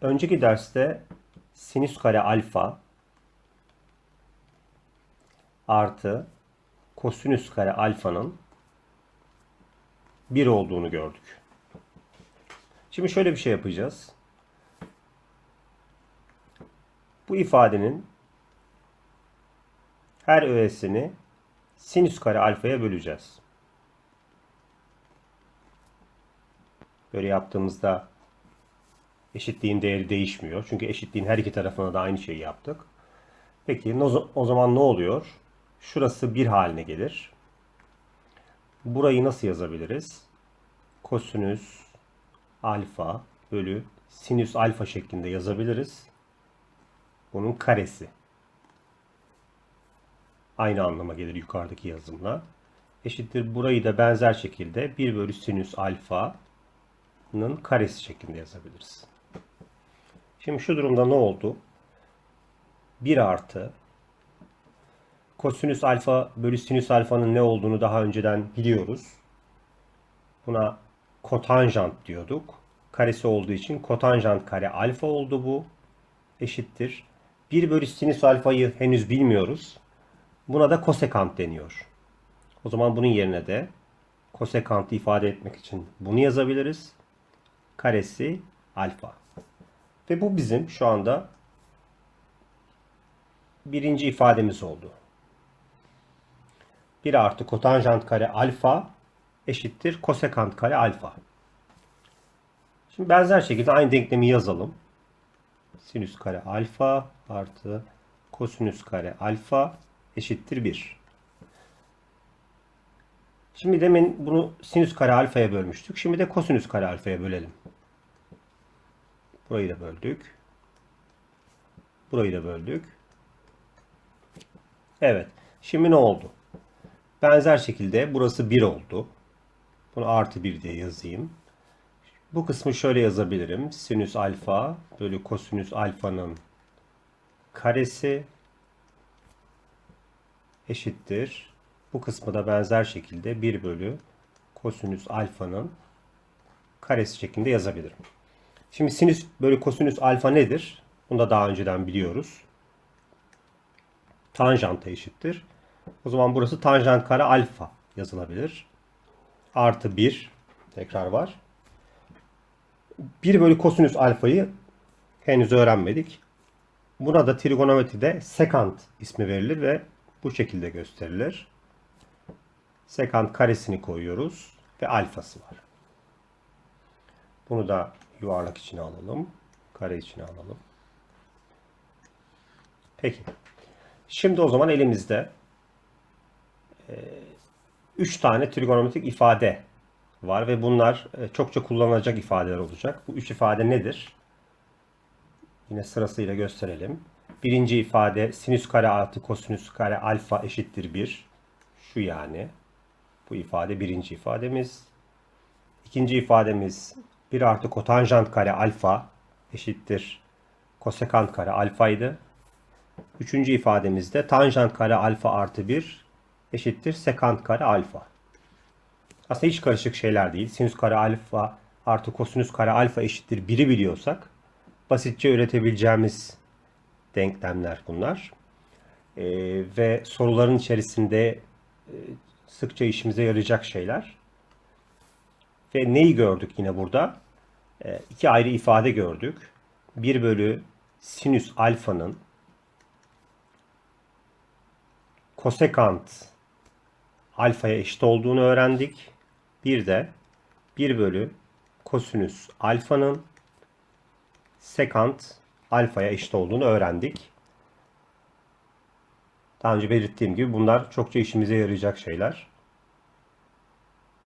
Önceki derste sinüs kare alfa artı kosinüs kare alfanın 1 olduğunu gördük. Şimdi şöyle bir şey yapacağız. Bu ifadenin her öğesini sinüs kare alfaya böleceğiz. Böyle yaptığımızda eşitliğin değeri değişmiyor. Çünkü eşitliğin her iki tarafına da aynı şeyi yaptık. Peki o zaman ne oluyor? Şurası 1 haline gelir. Burayı nasıl yazabiliriz? Kosinüs alfa bölü sinüs alfa şeklinde yazabiliriz. Bunun karesi. Aynı anlama gelir yukarıdaki yazımla. Eşittir burayı da benzer şekilde 1 bölü sinüs alfa'nın karesi şeklinde yazabiliriz. Şimdi şu durumda ne oldu? 1 artı kosinüs alfa bölü sinüs alfanın ne olduğunu daha önceden biliyoruz. Buna kotanjant diyorduk. Karesi olduğu için kotanjant kare alfa oldu bu. Eşittir. 1 bölü sinüs alfayı henüz bilmiyoruz. Buna da kosekant deniyor. O zaman bunun yerine de kosekantı ifade etmek için bunu yazabiliriz. Karesi alfa. Ve bu bizim şu anda birinci ifademiz oldu. 1 artı kotanjant kare alfa eşittir kosekant kare alfa. Şimdi benzer şekilde aynı denklemi yazalım. Sinüs kare alfa artı kosinüs kare alfa eşittir 1. Şimdi demin bunu sinüs kare alfaya bölmüştük. Şimdi de kosinüs kare alfaya bölelim. Burayı da böldük. Burayı da böldük. Evet. Şimdi ne oldu? Benzer şekilde burası 1 oldu. Bunu artı 1 diye yazayım. Bu kısmı şöyle yazabilirim. Sinüs alfa bölü kosinüs alfanın karesi eşittir. Bu kısmı da benzer şekilde 1 bölü kosinüs alfanın karesi şeklinde yazabilirim. Şimdi sinüs bölü kosinüs alfa nedir? Bunu da daha önceden biliyoruz. Tanjanta eşittir. O zaman burası tanjant kare alfa yazılabilir. Artı 1 tekrar var. 1 bölü kosinüs alfayı henüz öğrenmedik. Buna da trigonometride sekant ismi verilir ve bu şekilde gösterilir. Sekant karesini koyuyoruz ve alfası var. Bunu da yuvarlak içine alalım. Kare içine alalım. Peki. Şimdi o zaman elimizde 3 tane trigonometrik ifade var ve bunlar e, çokça kullanılacak ifadeler olacak. Bu üç ifade nedir? Yine sırasıyla gösterelim. Birinci ifade sinüs kare artı kosinüs kare alfa eşittir 1. Şu yani. Bu ifade birinci ifademiz. İkinci ifademiz 1 artı kotanjant kare alfa eşittir kosekant kare alfaydı. Üçüncü ifademizde tanjant kare alfa artı 1 eşittir sekant kare alfa. Aslında hiç karışık şeyler değil. Sinüs kare alfa artı kosinüs kare alfa eşittir 1'i biliyorsak basitçe üretebileceğimiz denklemler bunlar. Ee, ve soruların içerisinde e, sıkça işimize yarayacak şeyler. Ve neyi gördük yine burada? Ee, iki ayrı ifade gördük. 1 bölü sinüs alfanın kosekant alfaya eşit olduğunu öğrendik. Bir de 1 bölü kosinüs alfanın sekant alfaya eşit olduğunu öğrendik. Daha önce belirttiğim gibi bunlar çokça işimize yarayacak şeyler.